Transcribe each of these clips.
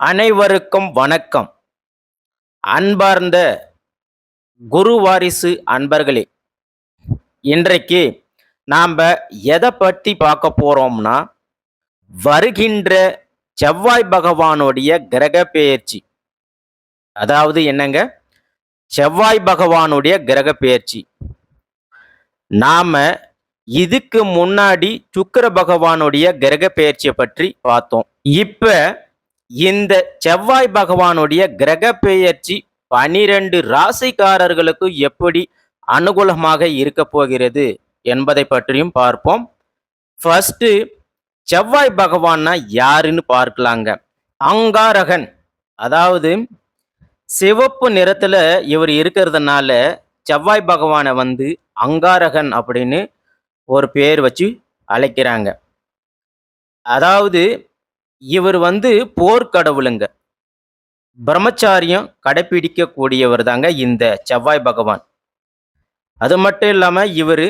அனைவருக்கும் வணக்கம். அன்பார்ந்த குரு வாரிசு அன்பர்களே இன்றைக்கு நாம் எதை பற்றி பார்க்க போகிறோம்னா வருகின்ற செவ்வாய் பகவானுடைய கிரக பெயர்ச்சி. அதாவது என்னங்க? செவ்வாய் பகவானுடைய கிரக பெயர்ச்சி. நாம் இதுக்கு முன்னாடி சுக்கர பகவானுடைய கிரக பெயர்ச்சியை பற்றி பார்த்தோம். இப்போ இந்த செவ்வாய் பகவானுடைய கிரக பெயர்ச்சி பனிரெண்டு ராசிக்காரர்களுக்கு எப்படி அனுகூலமாக இருக்க போகிறது என்பதை பற்றியும் பார்ப்போம். ஃபர்ஸ்ட் செவ்வாய் பகவான்னா யாருன்னு பார்க்கலாங்க. அங்காரகன் அதாவது சிவப்பு நிறத்துல இவர் இருக்கிறதுனால செவ்வாய் பகவானை வந்து அங்காரகன் அப்படின்னு ஒரு பேர் வச்சு அழைக்கிறாங்க. அதாவது இவர் வந்து போர்க்கடவுளுங்க பிரம்மச்சாரியம் கடைபிடிக்கக்கூடியவர் தாங்க இந்த செவ்வாய் பகவான். அது மட்டும் இல்லாமல் இவர்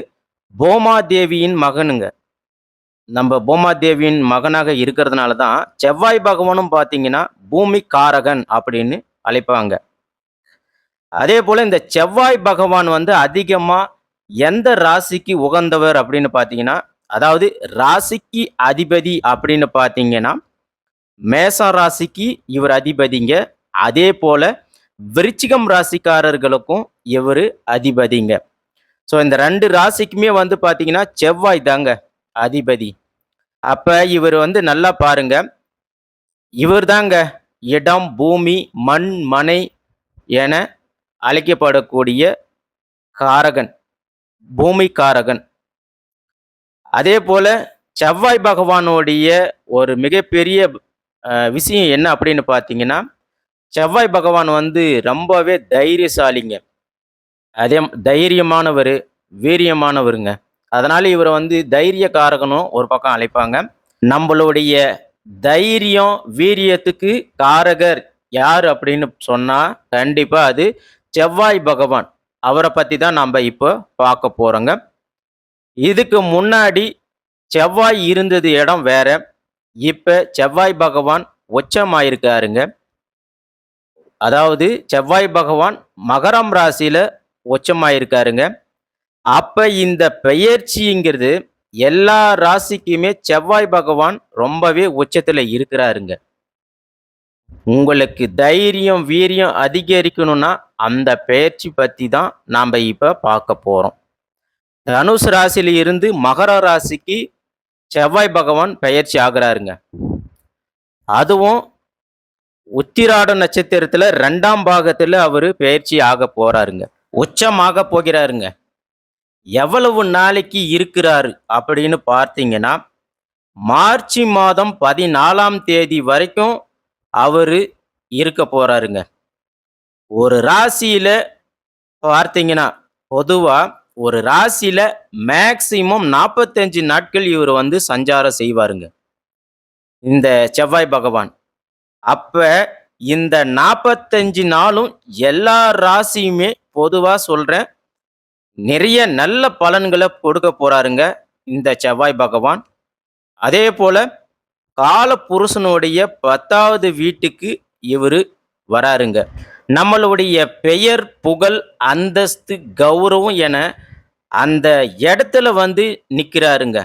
பூமாதேவியின் மகனுங்க. நம்ம பூமாதேவியின் மகனாக இருக்கிறதுனால தான் செவ்வாய் பகவானும் பார்த்தீங்கன்னா பூமி காரகன் அப்படின்னு அழைப்பாங்க. அதே போல் இந்த செவ்வாய் பகவான் வந்து அதிகமாக எந்த ராசிக்கு உகந்தவர் அப்படின்னு பார்த்தீங்கன்னா அதாவது ராசிக்கு அதிபதி அப்படின்னு பார்த்தீங்கன்னா மேசா ராசிக்கு இவர் அதிபதிங்க. அதே போல விருச்சிகம் ராசிக்காரர்களுக்கும் இவர் அதிபதிங்க. ஸோ இந்த ரெண்டு ராசிக்குமே வந்து பார்த்தீங்கன்னா செவ்வாய் தாங்க அதிபதி. அப்போ இவர் வந்து நல்லா பாருங்க. இவர் தாங்க இடம் பூமி மண் மனை என அழைக்கப்படக்கூடிய காரகன் பூமி காரகன் அதே போல செவ்வாய் பகவானுடைய ஒரு மிகப்பெரிய விஷயம் என்ன அப்படின்னு பார்த்தீங்கன்னா செவ்வாய் பகவான் வந்து ரொம்பவே தைரியசாலிங்க. அதே தைரியமானவர் வீரியமானவருங்க. அதனால் இவரை வந்து தைரிய காரகனும் ஒரு பக்கம் அழைப்பாங்க. நம்மளுடைய தைரியம் வீரியத்துக்கு காரகர் யார் அப்படின்னு சொன்னால் கண்டிப்பாக அது செவ்வாய் பகவான். அவரை பற்றி தான் நம்ம இப்போ பார்க்க போகிறோங்க இதுக்கு முன்னாடி செவ்வாய் இருந்தது இடம் வேறு. இப்போ செவ்வாய் பகவான் உச்சமாயிருக்காருங்க. அதாவது செவ்வாய் பகவான் மகரம் ராசியில் உச்சமாயிருக்காருங்க. அப்போ இந்த பெயர்ச்சிங்கிறது எல்லா ராசிக்குமே செவ்வாய் பகவான் ரொம்பவே உச்சத்தில் இருக்கிறாருங்க. உங்களுக்கு தைரியம் வீரியம் அதிகரிக்கணும்னா அந்த பெயர்ச்சி பற்றி தான் நாம் இப்போ பார்க்க போகிறோம் தனுஷ் ராசியிலிருந்து மகர ராசிக்கு செவ்வாய் பகவான் பெயர்ச்சி ஆகிறாருங்க. அதுவும் உத்திராட நட்சத்திரத்தில் ரெண்டாம் பாகத்தில் அவர் பயிற்சி ஆக போகிறாருங்க உச்சமாக போகிறாருங்க. எவ்வளவு நாளைக்கு இருக்கிறாரு அப்படின்னு பார்த்தீங்கன்னா மார்ச் மாதம் பதினாலாம் தேதி வரைக்கும் அவர் இருக்க போகிறாருங்க ஒரு ராசியில் பார்த்தீங்கன்னா பொதுவாக ஒரு ராசியில மேக்சிமம் நாற்பத்தஞ்சு நாட்கள் இவர் வந்து சஞ்சாரம் செய்வாருங்க. இந்த செவ்வாய் பகவான். அப்ப இந்த நாற்பத்தஞ்சு நாளும் எல்லா ராசியுமே பொதுவாக சொல்கிறேன் நிறைய நல்ல பலன்களை கொடுக்க போகிறாருங்க இந்த செவ்வாய் பகவான். அதே போல் கால புருஷனுடைய பத்தாவது வீட்டுக்கு இவர் வராருங்க. நம்மளுடைய பெயர் புகழ் அந்தஸ்து கௌரவம் என அந்த இடத்துல வந்து நிற்கிறாருங்க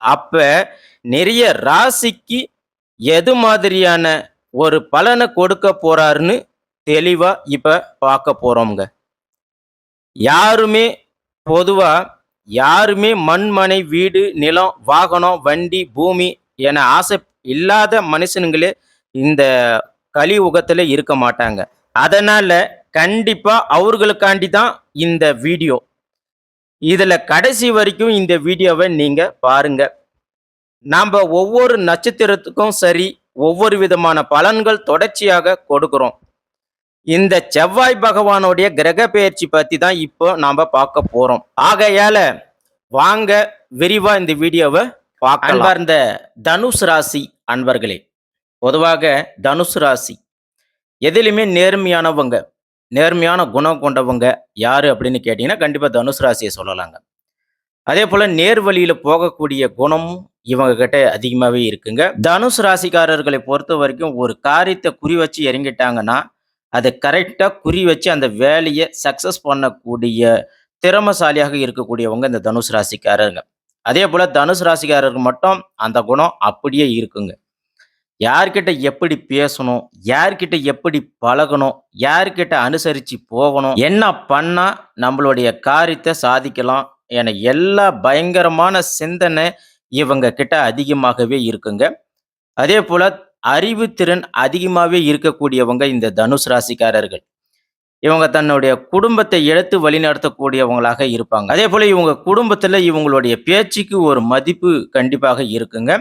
அப்ப நிறைய ராசிக்கு எது மாதிரியான ஒரு பலனை கொடுக்க போறாருன்னு தெளிவா இப்ப பார்க்க போறோம்ங்க. யாருமே பொதுவா யாருமே மண்மனை வீடு நிலம் வாகனம் வண்டி பூமி என ஆசை இல்லாத மனுஷனுங்களே இந்த கலியுகத்தில் இருக்க மாட்டாங்க. அதனால் கண்டிப்பாக அவர்களுக்காண்டி தான் இந்த வீடியோ. இதில் கடைசி வரைக்கும் இந்த வீடியோவை நீங்கள் பாருங்கள் நாம் ஒவ்வொரு நட்சத்திரத்துக்கும் சரி ஒவ்வொரு விதமான பலன்கள் தொடர்ச்சியாக கொடுக்குறோம். இந்த செவ்வாய் பகவானுடைய கிரக பெயர்ச்சி பற்றி தான் இப்போ நாம் பார்க்க போகிறோம் ஆகையால் வாங்க விரிவாக இந்த வீடியோவை பார்க்க அன்பார்ந்த தனுஷ் ராசி அன்பர்களே பொதுவாக தனுஷ் ராசி. எதிலுமே நேர்மையானவங்க நேர்மையான குணம் கொண்டவங்க யாரு அப்படின்னு கேட்டிங்கன்னா கண்டிப்பாக தனுஷ் ராசியை சொல்லலாங்க. அதே போல் நேர் வழியில் போகக்கூடிய குணமும் இவங்க கிட்ட அதிகமாகவே இருக்குங்க. தனுசு ராசிக்காரர்களை பொறுத்த வரைக்கும் ஒரு காரியத்தை குறி வச்சு இறங்கிட்டாங்கன்னா அதை கரெக்டாக குறி வச்சு அந்த வேலையை சக்ஸஸ் பண்ணக்கூடிய திறமசாலியாக இருக்கக்கூடியவங்க இந்த தனுசு ராசிக்காரருங்க. அதே போல் தனுசு ராசிக்காரருக்கு மட்டும் அந்த குணம் அப்படியே இருக்குங்க. யார்கிட்ட எப்படி பேசணும் யார்கிட்ட எப்படி பழகணும் யார்கிட்ட அனுசரித்து போகணும் என்ன பண்ணால் நம்மளுடைய காரியத்தை சாதிக்கலாம் என எல்லா பயங்கரமான சிந்தனை இவங்க கிட்ட அதிகமாகவே இருக்குங்க. அதே போல் அறிவுத்திறன் அதிகமாகவே இருக்கக்கூடியவங்க இந்த தனுஷ் ராசிக்காரர்கள். இவங்க தன்னுடைய குடும்பத்தை எடுத்து வழிநடத்தக்கூடியவங்களாக இருப்பாங்க. அதே போல் இவங்க குடும்பத்தில் இவங்களுடைய பேச்சுக்கு ஒரு மதிப்பு கண்டிப்பாக இருக்குங்க.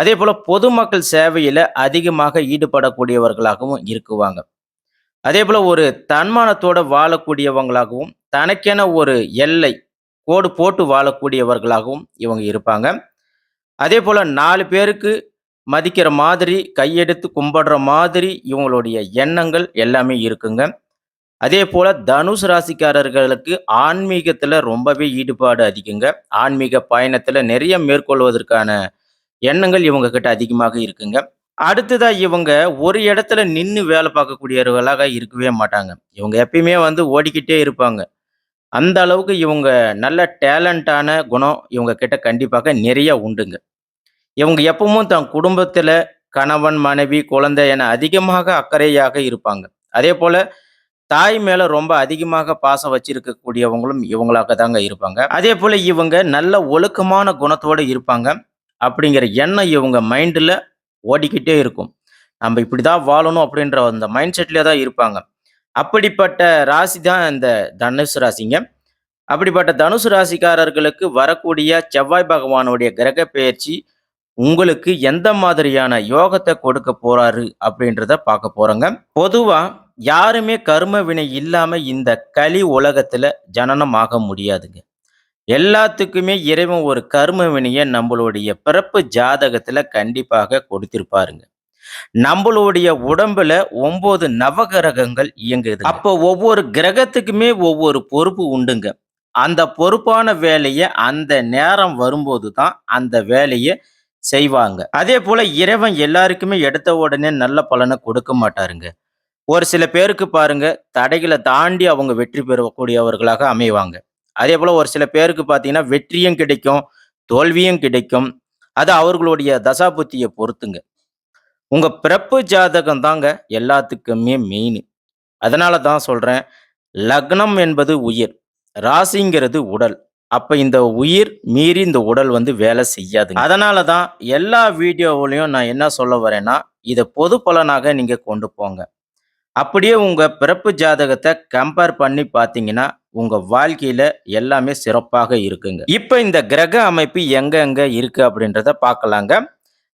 அதே போல் பொதுமக்கள் சேவையில் அதிகமாக ஈடுபடக்கூடியவர்களாகவும் இருக்குவாங்க. அதே போல் ஒரு தன்மானத்தோட வாழக்கூடியவங்களாகவும் தனக்கென ஒரு எல்லை கோடு போட்டு வாழக்கூடியவர்களாகவும் இவங்க இருப்பாங்க. அதே போல் நாலு பேருக்கு மதிக்கிற மாதிரி கையெடுத்து கும்பிடுற மாதிரி இவங்களுடைய எண்ணங்கள் எல்லாமே இருக்குங்க. அதே போல் தனுஷ் ராசிக்காரர்களுக்கு ஆன்மீகத்தில் ரொம்பவே ஈடுபாடு அதிகங்க. ஆன்மீக பயணத்தில் நிறைய மேற்கொள்வதற்கான எண்ணங்கள் இவங்க கிட்ட அதிகமாக இருக்குங்க. அடுத்ததா இவங்க ஒரு இடத்துல நின்று வேலை பார்க்கக்கூடியவர்களாக இருக்கவே மாட்டாங்க. இவங்க எப்பயுமே வந்து ஓடிக்கிட்டே இருப்பாங்க. அந்த அளவுக்கு இவங்க நல்ல டேலண்டான குணம் இவங்க கிட்ட கண்டிப்பாக நிறைய உண்டுங்க. இவங்க எப்பவும் தன் குடும்பத்தில் கணவன் மனைவி குழந்தை என அதிகமாக அக்கறையாக இருப்பாங்க. அதே போல தாய் மேல ரொம்ப அதிகமாக பாசம் வச்சிருக்கக்கூடியவங்களும் இவங்களாக தாங்க இருப்பாங்க. அதே போல இவங்க நல்ல ஒழுக்கமான குணத்தோடு இருப்பாங்க. அப்படிங்கிற எண்ணம் இவங்க மைண்டில் ஓடிக்கிட்டே இருக்கும். நம்ம இப்படி தான் வாழணும் அப்படின்ற அந்த மைண்ட் செட்லேயே தான் இருப்பாங்க. அப்படிப்பட்ட ராசி தான் இந்த தனுசு ராசிங்க. அப்படிப்பட்ட தனுசு ராசிக்காரர்களுக்கு வரக்கூடிய செவ்வாய் பகவானுடைய கிரக பெயர்ச்சி உங்களுக்கு எந்த மாதிரியான யோகத்தை கொடுக்க போறாரு அப்படின்றத பார்க்க போறோங்க. பொதுவா யாருமே கர்ம வினை இல்லாம இந்த கலி உலகத்துல ஜனனம் ஆக முடியாதுங்க. எல்லாத்துக்குமே இறைவன் ஒரு கர்ம வினையை நம்மளுடைய பிறப்பு ஜாதகத்துல கண்டிப்பாக கொடுத்திருப்பாருங்க. நம்மளுடைய உடம்புல ஒன்பது நவகிரகங்கள் இயங்குது அப்போ ஒவ்வொரு கிரகத்துக்குமே ஒவ்வொரு பொறுப்பு உண்டுங்க. அந்த பொறுப்பான வேலையை அந்த நேரம் வரும்போது தான் அந்த வேலையை செய்வாங்க. அதே போல இறைவன் எல்லாருக்குமே எடுத்த உடனே நல்ல பலனை கொடுக்க மாட்டாருங்க. ஒரு சில பேருக்கு பாருங்க தடைகளை தாண்டி அவங்க வெற்றி பெறக்கூடியவர்களாக அமைவாங்க. அதே போல் ஒரு சில பேருக்கு பார்த்தீங்கன்னா வெற்றியும் கிடைக்கும் தோல்வியும் கிடைக்கும். அது அவர்களுடைய தசாபுத்தியை பொறுத்துங்க. உங்கள் பிறப்பு ஜாதகம் தாங்க எல்லாத்துக்குமே மெயின் அதனால தான் சொல்கிறேன் லக்னம் என்பது உயிர் ராசிங்கிறது உடல். அப்போ இந்த உயிர் மீறி இந்த உடல் வந்து வேலை செய்யாது அதனால தான் எல்லா வீடியோவிலையும் நான் என்ன சொல்ல வரேன்னா இதை பொது பலனாக நீங்கள் கொண்டு போங்க. அப்படியே உங்க பிறப்பு ஜாதகத்தை கம்பேர் பண்ணி பார்த்தீங்கன்னா உங்க வாழ்க்கையில எல்லாமே சிறப்பாக இருக்குங்க. இப்போ இந்த கிரக அமைப்பு எங்க எங்க இருக்கு அப்படின்றத பார்க்கலாங்க.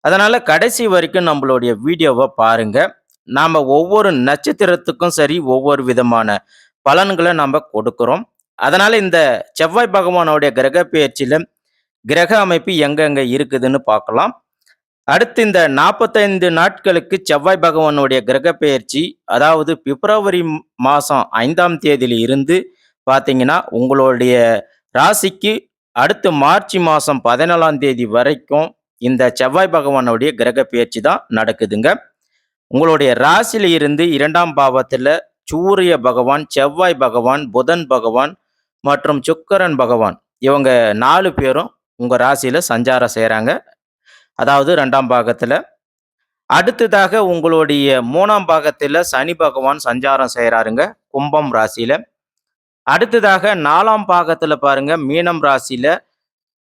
அதனால கடைசி வரைக்கும் நம்மளுடைய வீடியோவை பாருங்க. நாம் ஒவ்வொரு நட்சத்திரத்துக்கும் சரி ஒவ்வொரு விதமான பலன்களை நம்ம கொடுக்குறோம். அதனால் இந்த செவ்வாய் பகவானுடைய கிரக பயிற்சியில் கிரக அமைப்பு எங்கெங்கே இருக்குதுன்னு பார்க்கலாம். அடுத்து இந்த நாற்பத்தைந்து நாட்களுக்கு செவ்வாய் பகவானுடைய கிரக பெயர்ச்சி அதாவது பிப்ரவரி மாதம் ஐந்தாம் தேதியில் இருந்து பார்த்தீங்கன்னா உங்களுடைய ராசிக்கு அடுத்து மார்ச் மாதம் பதினாலாம் தேதி வரைக்கும் இந்த செவ்வாய் பகவானுடைய கிரக பெயர்ச்சி தான் நடக்குதுங்க. உங்களுடைய ராசியில இருந்து இரண்டாம் பாவத்தில் சூரிய பகவான் செவ்வாய் பகவான் புதன் பகவான் மற்றும் சுக்கரன் பகவான் இவங்க நாலு பேரும் உங்கள் ராசியில் சஞ்சாரம் செய்கிறாங்க அதாவது ரெண்டாம் பாகத்தில். அடுத்ததாக உங்களுடைய மூணாம் பாகத்தில் சனி பகவான் சஞ்சாரம் செய்கிறாருங்க கும்பம் ராசியில். அடுத்ததாக நாலாம் பாகத்தில் பாருங்க மீனம் ராசியில்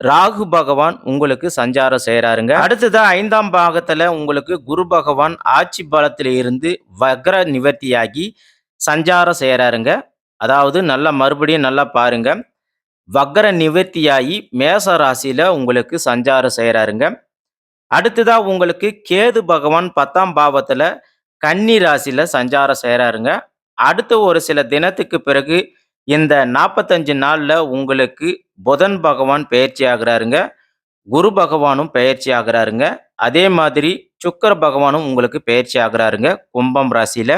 ராகு பகவான் உங்களுக்கு சஞ்சாரம் செய்கிறாருங்க அடுத்ததாக ஐந்தாம் பாகத்தில் உங்களுக்கு குரு பகவான் ஆட்சி பலத்தில் இருந்து வக்ர நிவர்த்தியாகி சஞ்சாரம் செய்கிறாருங்க அதாவது நல்லா மறுபடியும் நல்லா பாருங்க வக்ர நிவர்த்தியாகி மேச ராசியில் உங்களுக்கு சஞ்சாரம் செய்கிறாருங்க அடுத்ததா உங்களுக்கு கேது பகவான் பத்தாம் பாவத்துல கன்னி ராசியில சஞ்சாரம் செய்கிறாருங்க அடுத்த ஒரு சில தினத்துக்கு பிறகு இந்த நாற்பத்தஞ்சு நாள்ல உங்களுக்கு புதன் பகவான் பயிற்சி ஆகிறாருங்க. குரு பகவானும் பயிற்சி ஆகிறாருங்க. அதே மாதிரி சுக்கர பகவானும் உங்களுக்கு பயிற்சி ஆகிறாருங்க கும்பம் ராசியில.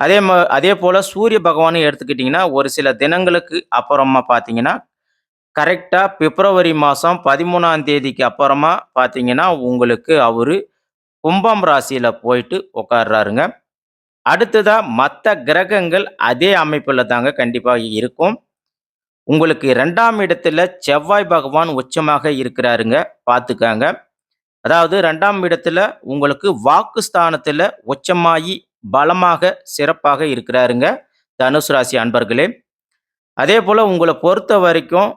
அதே மா அதே போல சூரிய பகவானும் எடுத்துக்கிட்டிங்கன்னா ஒரு சில தினங்களுக்கு அப்புறமா பார்த்தீங்கன்னா கரெக்டாக பிப்ரவரி மாதம் பதிமூணாம் தேதிக்கு அப்புறமா பார்த்தீங்கன்னா, உங்களுக்கு அவர் கும்பம் ராசியில் போயிட்டு உட்கார்றாருங்க. அடுத்ததாக மற்ற கிரகங்கள் அதே அமைப்பில் தாங்க கண்டிப்பாக இருக்கும். உங்களுக்கு ரெண்டாம் இடத்துல செவ்வாய் பகவான் உச்சமாக இருக்கிறாருங்க. பார்த்துக்கங்க. அதாவது ரெண்டாம் இடத்துல உங்களுக்கு வாக்கு ஸ்தானத்தில் உச்சமாகி பலமாக, சிறப்பாக இருக்கிறாருங்க. தனுசு ராசி அன்பர்களே. அதே போல் உங்களை பொறுத்த வரைக்கும்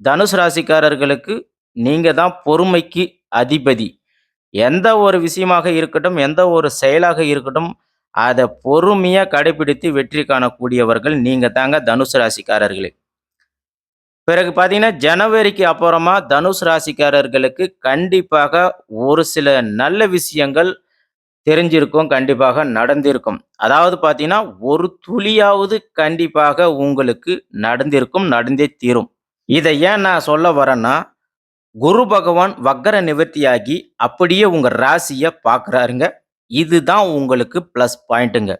தனுசு ராசிக்காரர்களுக்கு நீங்க தான் பொறுமைக்கு அதிபதி. எந்த ஒரு விஷயமாக இருக்கட்டும், எந்த ஒரு செயலாக இருக்கட்டும், அதை பொறுமையாக கடைபிடித்து வெற்றி காணக்கூடியவர்கள் நீங்கள் தாங்க தனுசு ராசிக்காரர்களே. பிறகு பார்த்தீங்கன்னா, ஜனவரிக்கு அப்புறமா தனுசு ராசிக்காரர்களுக்கு கண்டிப்பாக ஒரு சில நல்ல விஷயங்கள் தெரிஞ்சிருக்கும். கண்டிப்பாக நடந்திருக்கும். அதாவது பார்த்தீங்கன்னா, ஒரு துளியாவது கண்டிப்பாக உங்களுக்கு நடந்திருக்கும். நடந்தே தீரும். இதை ஏன் நான் சொல்ல வரேன்னா, குரு பகவான் வக்கர நிவர்த்தியாகி அப்படியே உங்கள் ராசியை பார்க்குறாருங்க. இதுதான் உங்களுக்கு ப்ளஸ் பாயிண்ட்டுங்க.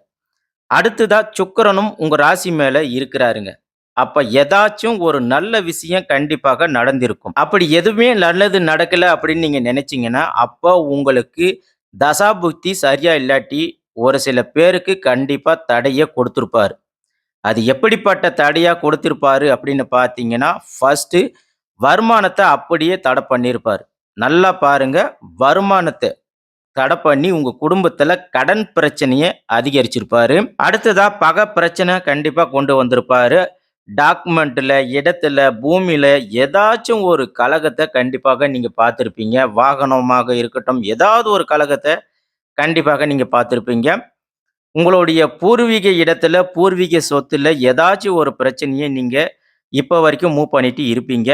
அடுத்ததா சுக்கரனும் உங்கள் ராசி மேலே இருக்கிறாருங்க. அப்போ ஏதாச்சும் ஒரு நல்ல விஷயம் கண்டிப்பாக நடந்திருக்கும். அப்படி எதுவுமே நல்லது நடக்கல அப்படின்னு நீங்கள் நினச்சிங்கன்னா அப்போ உங்களுக்கு தசாபுக்தி சரியா இல்லாட்டி ஒரு சில பேருக்கு கண்டிப்பாக தடையை கொடுத்துருப்பார் அது எப்படிப்பட்ட தடையாக கொடுத்துருப்பாரு அப்படின்னு பார்த்தீங்கன்னா, ஃபஸ்ட்டு வருமானத்தை அப்படியே தடை பண்ணியிருப்பார் நல்லா பாருங்க, வருமானத்தை தடை பண்ணி உங்கள் குடும்பத்தில் கடன் பிரச்சனையை அதிகரிச்சிருப்பாரு. அடுத்ததாக பகை பிரச்சனை கண்டிப்பாக கொண்டு வந்திருப்பாரு. டாக்குமெண்ட்டில் இடத்துல, பூமியில் ஏதாச்சும் ஒரு கழகத்தை கண்டிப்பாக நீங்கள் பார்த்துருப்பீங்க வாகனமாக இருக்கட்டும், ஏதாவது ஒரு கழகத்தை கண்டிப்பாக நீங்கள் பார்த்துருப்பீங்க உங்களுடைய பூர்வீக இடத்துல, பூர்வீக சொத்துல ஏதாச்சும் ஒரு பிரச்சனையை நீங்க இப்ப வரைக்கும் மூவ் பண்ணிட்டு இருப்பீங்க.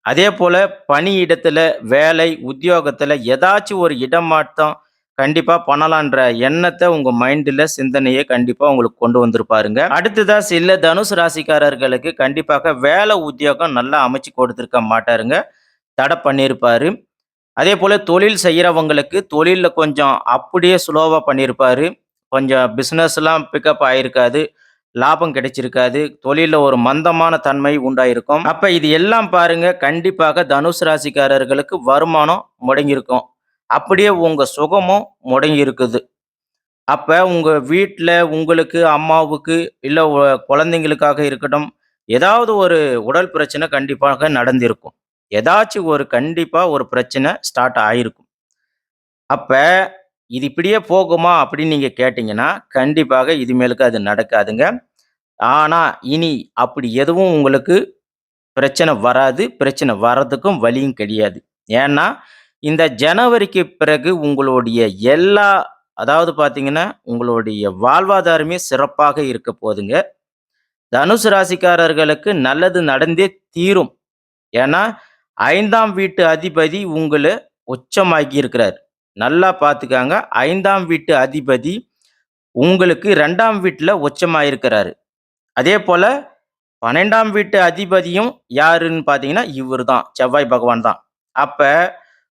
அதே போல் பணியிடத்துல, வேலை, உத்தியோகத்துல ஏதாச்சும் ஒரு இடமாற்றம் கண்டிப்பா பண்ணலான்ற எண்ணத்தை உங்க மைண்ட்ல, சிந்தனையை கண்டிப்பா உங்களுக்கு கொண்டு வந்திருப்பாருங்க. அடுத்ததாக சில தனுசு ராசிக்காரர்களுக்கு கண்டிப்பாக வேலை, உத்தியோகம் நல்லா அமைச்சு கொடுத்துருக்க மாட்டாருங்க. தடை பண்ணியிருப்பாரு. அதே போல் தொழில் செய்கிறவங்களுக்கு தொழிலில் கொஞ்சம் அப்படியே ஸ்லோவாக பண்ணியிருப்பாரு. கொஞ்சம் பிஸ்னஸ்லாம் பிக்கப் ஆகிருக்காது லாபம் கிடைச்சிருக்காது. தொழிலில் ஒரு மந்தமான தன்மை உண்டாயிருக்கும். அப்போ இது எல்லாம் பாருங்க கண்டிப்பாக தனுஷ் ராசிக்காரர்களுக்கு வருமானம் முடங்கியிருக்கும். அப்படியே உங்கள் சுகமும் முடங்கியிருக்குது அப்போ உங்கள் வீட்டில் உங்களுக்கு, அம்மாவுக்கு இல்லை குழந்தைங்களுக்காக இருக்கட்டும், ஏதாவது ஒரு உடல் பிரச்சனை கண்டிப்பாக நடந்திருக்கும். ஏதாச்சும் ஒரு கண்டிப்பாக ஒரு பிரச்சனை ஸ்டார்ட் ஆகிருக்கும் அப்போ இது இப்படியே போகுமா அப்படின்னு நீங்கள் கேட்டிங்கன்னா கண்டிப்பாக இனிமேலுக்கு அது நடக்காதுங்க. ஆனால் இனி அப்படி எதுவும் உங்களுக்கு பிரச்சனை வராது. பிரச்சனை வர்றதுக்கும் வழியும் கிடையாது. ஏன்னா, இந்த ஜனவரிக்கு பிறகு உங்களுடைய எல்லா அதாவது பார்த்தீங்கன்னா, உங்களுடைய வாழ்வாதாரமே சிறப்பாக இருக்க போதுங்க. தனுசு ராசிக்காரர்களுக்கு நல்லது நடந்தே தீரும். ஏன்னா, ஐந்தாம் வீட்டு அதிபதி உங்களை உச்சமாக்கி இருக்கிறார். நல்லா பார்த்துக்காங்க ஐந்தாம் வீட்டு அதிபதி உங்களுக்கு 2ஆம் வீட்ல உச்சமாயிருக்கிறாரு. அதேபோல 12ஆம் வீட்டு அதிபதியும் யாருன்னு பார்த்தீங்கன்னா, இவர் தான். செவ்வாய் பகவான் தான். அப்போ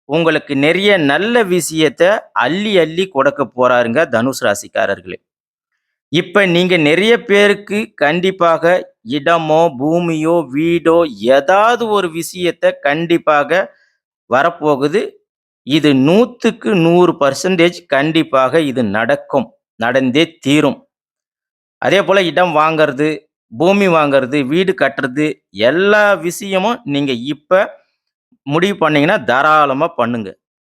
உங்களுக்கு நிறைய நல்ல விஷயத்த அள்ளி அள்ளி கொடுக்க போகிறாருங்க தனுஷ் ராசிக்காரர்களே. இப்போ நீங்கள் நிறைய பேருக்கு கண்டிப்பாக இடமோ, பூமியோ, வீடோ ஏதாவது ஒரு விஷயத்த கண்டிப்பாக வரப்போகுது. இது 100க்கு 100% கண்டிப்பாக இது நடக்கும். நடந்தே தீரும். அதே போல் இடம் வாங்கிறது பூமி வாங்கிறது வீடு கட்டுறது எல்லா விஷயமும் நீங்கள் இப்போ முடிவு பண்ணீங்கன்னா, தாராளமாக பண்ணுங்க.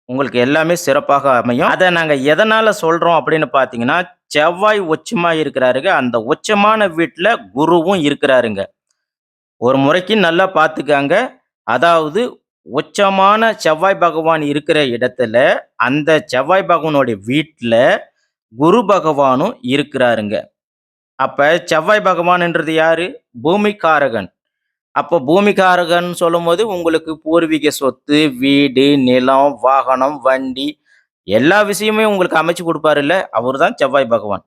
உங்களுக்கு எல்லாமே சிறப்பாக அமையும். அதை நாங்கள் எதனால் சொல்கிறோம் அப்படின்னு பார்த்தீங்கன்னா, செவ்வாய் உச்சமாக இருக்கிறாருங்க. அந்த உச்சமான வீட்டில் குருவும் இருக்கிறாருங்க. ஒரு முறைக்கு நல்லா பார்த்துக்காங்க அதாவது உச்சமான செவ்வாய் பகவான் இருக்கிற இடத்துல, அந்த செவ்வாய் பகவானுடைய வீட்டில் குரு பகவானும் இருக்கிறாருங்க. அப்போ செவ்வாய் பகவான்ன்றது யார் பூமிக்காரகன். அப்போ பூமிக்காரகன் சொல்லும்போது உங்களுக்கு பூர்வீக சொத்து, வீடு, நிலம், வாகனம், வண்டி எல்லா விஷயமே உங்களுக்கு அமைச்சு கொடுப்பாருல்ல அவர் தான் செவ்வாய் பகவான்.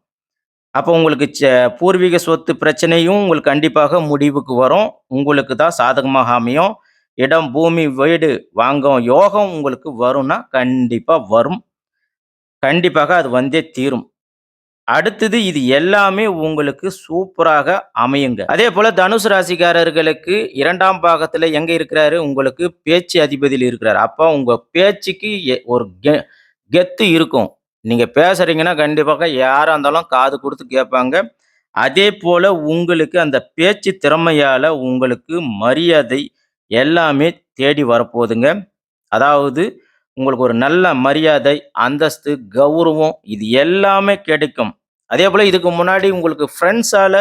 அப்போ உங்களுக்கு ச பூர்வீக சொத்து பிரச்சனையும் உங்களுக்கு கண்டிப்பாக முடிவுக்கு வரும். உங்களுக்கு தான் சாதகமாக அமையும். இடம், பூமி, வீடு வாங்கும் யோகம் உங்களுக்கு வரும்னா, கண்டிப்பாக வரும். கண்டிப்பாக அது வந்தே தீரும். அடுத்தது இது எல்லாமே உங்களுக்கு சூப்பராக அமையுங்க. அதே போல தனுசு ராசிக்காரர்களுக்கு இரண்டாம் பாகத்துல எங்க இருக்கிறாரு? உங்களுக்கு பேச்சு அதிபதியில் இருக்கிறாரு. அப்போ உங்க பேச்சுக்கு எ- ஒரு கெ- கெத்து இருக்கும். நீங்க பேசுறீங்கன்னா கண்டிப்பாக யாரா இருந்தாலும் காது கொடுத்து கேட்பாங்க. அதே போல உங்களுக்கு அந்த பேச்சு திறமையால உங்களுக்கு மரியாதை எல்லாமே தேடி வரப்போகுதுங்க. அதாவது உங்களுக்கு ஒரு நல்ல மரியாதை அந்தஸ்து கௌரவம் இது எல்லாமே கிடைக்கும். அதே போல் இதுக்கு முன்னாடி உங்களுக்கு ஃப்ரெண்ட்ஸால்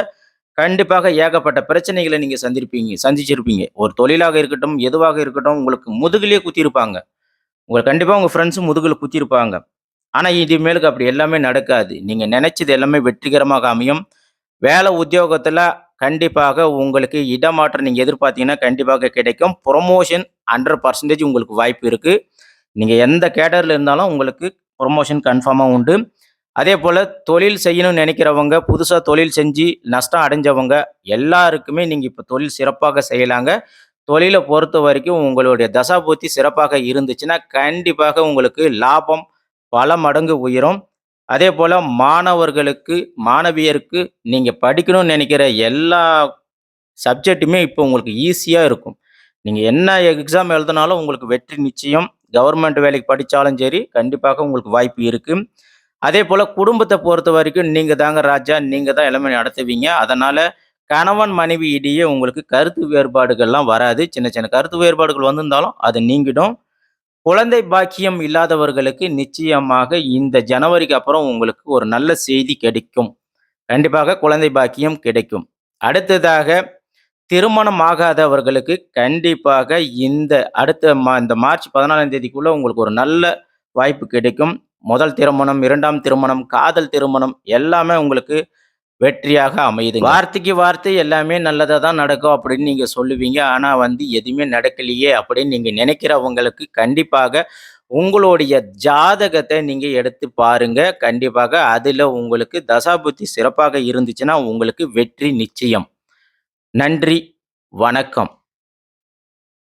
கண்டிப்பாக ஏகப்பட்ட பிரச்சனைகளை நீங்கள் சந்திருப்பீங்க சந்திச்சிருப்பீங்க. ஒரு தொழிலாக இருக்கட்டும் எதுவாக இருக்கட்டும் உங்களுக்கு முதுகிலே குத்திருப்பாங்க உங்களுக்கு கண்டிப்பா உங்க ஃப்ரெண்ட்ஸ் முதுகுல குத்திருப்பாங்க இது மேலுக்கு அப்படி எல்லாமே நடக்காது. நீங்கள் நினைச்சது எல்லாமே வெற்றிகரமாக அமையும். வேலை உத்தியோகத்தில் கண்டிப்பாக உங்களுக்கு இடமாற்றம் நீங்கள் எதிர்பார்த்தீங்கன்னா கண்டிப்பாக கிடைக்கும். ப்ரொமோஷன் ஹண்ட்ரட் பர்சன்டேஜ் உங்களுக்கு வாய்ப்பு இருக்குது நீங்கள் எந்த கேட்டரில் இருந்தாலும் உங்களுக்கு ப்ரொமோஷன் கன்ஃபார்மாக உண்டு. அதே போல் தொழில் செய்யணும்னு நினைக்கிறவங்க புதுசாக தொழில் செஞ்சு நஷ்டம் அடைஞ்சவங்க எல்லாருக்குமே நீங்கள் இப்போ தொழில் சிறப்பாக செய்யலாங்க. தொழிலை பொறுத்த வரைக்கும் உங்களுடைய தசாபூர்த்தி சிறப்பாக இருந்துச்சுன்னா கண்டிப்பாக உங்களுக்கு லாபம் பல மடங்கு உயரும். அதே போல் மாணவர்களுக்கு மாணவியருக்கு நீங்கள் படிக்கணும்னு நினைக்கிற எல்லா சப்ஜெக்ட்டுமே இப்போ உங்களுக்கு ஈஸியாக இருக்கும். நீங்கள் என்ன எக்ஸாம் எழுதினாலும் உங்களுக்கு வெற்றி நிச்சயம். கவர்மெண்ட் வேலைக்கு படித்தாலும் சரி கண்டிப்பாக உங்களுக்கு வாய்ப்பு இருக்குது அதே போல் குடும்பத்தை பொறுத்த வரைக்கும் நீங்கள் தாங்க ராஜா நீங்கள் தான் எல்லாமே நடத்துவீங்க. அதனால் கணவன் மனைவி இடையே உங்களுக்கு கருத்து வேறுபாடுகள்லாம் வராது. சின்ன சின்ன கருத்து வேறுபாடுகள் வந்திருந்தாலும் அது நீங்கிடும். குழந்தை பாக்கியம் இல்லாதவர்களுக்கு நிச்சயமாக இந்த ஜனவரிக்கு அப்புறம் உங்களுக்கு ஒரு நல்ல செய்தி கிடைக்கும். கண்டிப்பாக குழந்தை பாக்கியம் கிடைக்கும். அடுத்ததாக திருமணம் ஆகாதவர்களுக்கு கண்டிப்பாக இந்த அடுத்த மா இந்த மார்ச் பதினாலாம் தேதிக்குள்ள உங்களுக்கு ஒரு நல்ல வாய்ப்பு கிடைக்கும். முதல் திருமணம் இரண்டாம் திருமணம் காதல் திருமணம் எல்லாமே உங்களுக்கு வெற்றியாக அமையுது வார்த்தைக்கு வார்த்தை எல்லாமே நல்லதாக தான் நடக்கும் அப்படின்னு நீங்கள் சொல்லுவீங்க. ஆனால் வந்து எதுவுமே நடக்கலையே அப்படின்னு நீங்கள் நினைக்கிறவங்களுக்கு கண்டிப்பாக உங்களுடைய ஜாதகத்தை நீங்கள் எடுத்து பாருங்க. கண்டிப்பாக அதில் உங்களுக்கு தசாபுத்தி சிறப்பாக இருந்துச்சுன்னா உங்களுக்கு வெற்றி நிச்சயம். நன்றி. வணக்கம்.